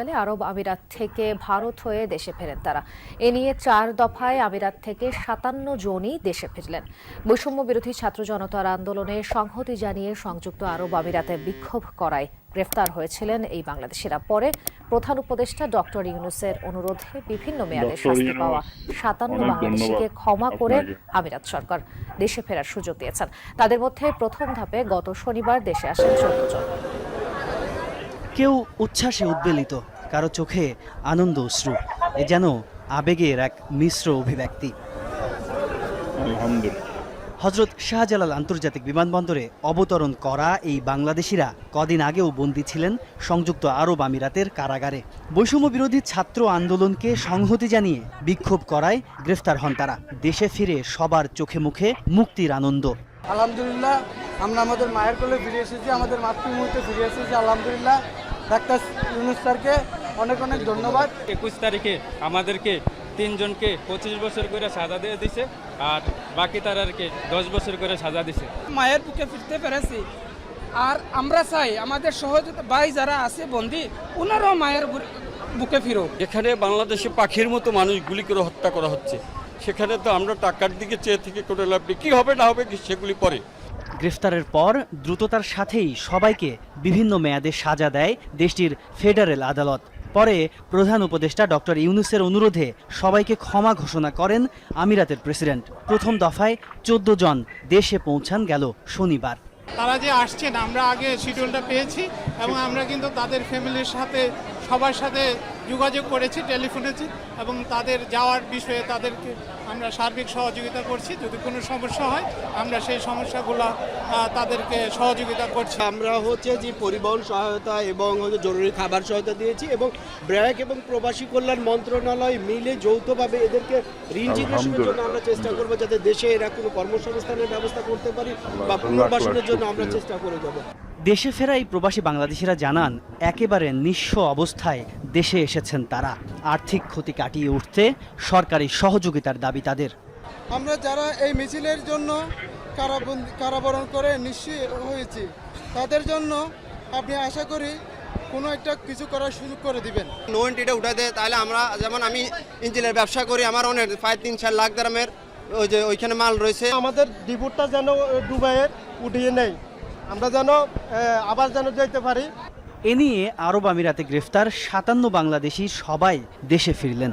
চলাকালে আরব আমিরাত থেকে ভারত হয়ে দেশে ফেরেন তারা। এ নিয়ে চার দফায় আমিরাত থেকে সাতান্ন জনই দেশে ফিরলেন। বৈষম্য বিরোধী ছাত্র জনতার আন্দোলনে সংহতি জানিয়ে সংযুক্ত আরব আমিরাতে বিক্ষোভ করায় গ্রেফতার হয়েছিলেন এই বাংলাদেশিরা। পরে প্রধান উপদেষ্টা ডক্টর ইউনুসের অনুরোধে বিভিন্ন মেয়াদে শাস্তি পাওয়া সাতান্ন বাংলাদেশিকে ক্ষমা করে। আমিরাত সরকার দেশে ফেরার সুযোগ দিয়েছেন। তাদের মধ্যে প্রথম ধাপে গত শনিবার দেশে আসেন চোদ্দ জন। কেউ উচ্ছ্বাসে উদ্বেলিত। কারও চোখে আনন্দ অশ্রু এ যেন আবেগের এক মিশ্র অভিব্যক্তি। আলহামদুলিল্লাহ। হজরত শাহজালাল আন্তর্জাতিক বিমানবন্দরে অবতরণ করা এই বাংলাদেশিরা কদিন আগেও বন্দী ছিলেন সংযুক্ত আরব আমিরাতের কারাগারে। বৈষম্য বিরোধী ছাত্র আন্দোলনকে সংহতি জানিয়ে বিক্ষোভ করায় গ্রেফতার হন তারা। দেশে ফিরে সবার চোখে মুখে মুক্তির আনন্দ। আলহামদুলিল্লাহ আমরা আমাদের মায়ের কোলে ফিরে এসেছি আমাদের মাতৃভূমিতে ফিরে এসেছি আলহামদুলিল্লাহ। ডাক্তার ইউনুস স্যারকে অনেক অনেক ধন্যবাদ। একুশ তারিখে আমাদেরকে তিনজনকে পঁচিশ বছর করে সাজা দিয়ে দিছে আর বাকি তারারকে দশ বছর করে সাজা দিছে। মায়ের বুকে ফিরতে পেরেছি। আর আমরা চাই আমাদের সহযোগিতা ভাই যারা আছে বন্দি ওনারাও মায়ের বু- বুকে ফিরো এখানে বাংলাদেশে পাখির মতো মানুষ গুলি করে হত্যা করা হচ্ছে। সেখানে তো আমরা টাকার দিকে চেয়ে থেকে করে লাভ নেই। কি হবে না হবে সেগুলি পরে। গ্রেফতারের পর দ্রুততার সাথেই সবাইকে বিভিন্ন মেয়াদে সাজা দেয় দেশটির ফেডারেল আদালত। পরে প্রধান উপদেষ্টা ডক্টর ইউনুসের অনুরোধে সবাইকে ক্ষমা ঘোষণা করেন আমিরাতের প্রেসিডেন্ট। প্রথম দফায় চোদ্দ জন দেশে পৌঁছান গেল শনিবার। তারা যে আসছেন, আমরা আগে শিডিউলটা পেয়েছি এবং আমরা কিন্তু তাদের ফ্যামিলির সাথে, সবার সাথে যোগাযোগ করেছি টেলিফোনেছি এবং তাদের যাওয়ার বিষয়ে তাদেরকে আমরা সার্বিক সহযোগিতা করছি। যদি কোনো সমস্যা হয় আমরা সেই সমস্যাগুলো তাদেরকে সহযোগিতা করছি। আমরা হচ্ছে যে পরিবহন সহায়তা এবং হচ্ছে জরুরি খাবার সহায়তা দিয়েছি এবং ব্র্যাক এবং প্রবাসী কল্যাণ মন্ত্রণালয় মিলে যৌথভাবে এদেরকে রিইন্টিগ্রেশনের জন্য আমরা চেষ্টা করব যাতে দেশে এরা কোনো কর্মসংস্থানের ব্যবস্থা করতে পারি বা পুনর্বাসনের জন্য আমরা চেষ্টা করে যাব। দেশে ফেরা এই প্রবাসী বাংলাদেশিরা জানান একেবারে নিঃস্ব অবস্থায় দেশে এসেছেন তারা। আর্থিক ক্ষতি কাটিয়ে উঠতে সরকারি সহযোগিতার দাবি তাদের। আমরা যারা এই মিছিলের জন্য কারাবরণ করে নিশ্চয়ই হয়েছি তাদের জন্য আপনি আশা করি কোনো একটা কিছু করার সুযোগ করে দিবেন। নো এন্ট্রিটা উঠে দেয় তাহলে আমরা যেমন আমি ইঞ্জিনের ব্যবসা করি আমার অনেক প্রায় তিন চার লাখ দামের ওই যে ওইখানে মাল রয়েছে। আমাদের ডিপুটটা যেন দুবাইয়ের উঠিয়ে নেই আমরা যেন আবার যেন যেতে পারি। এ নিয়ে আরব আমিরাতে গ্রেফতার সাতান্ন বাংলাদেশি সবাই দেশে ফিরলেন।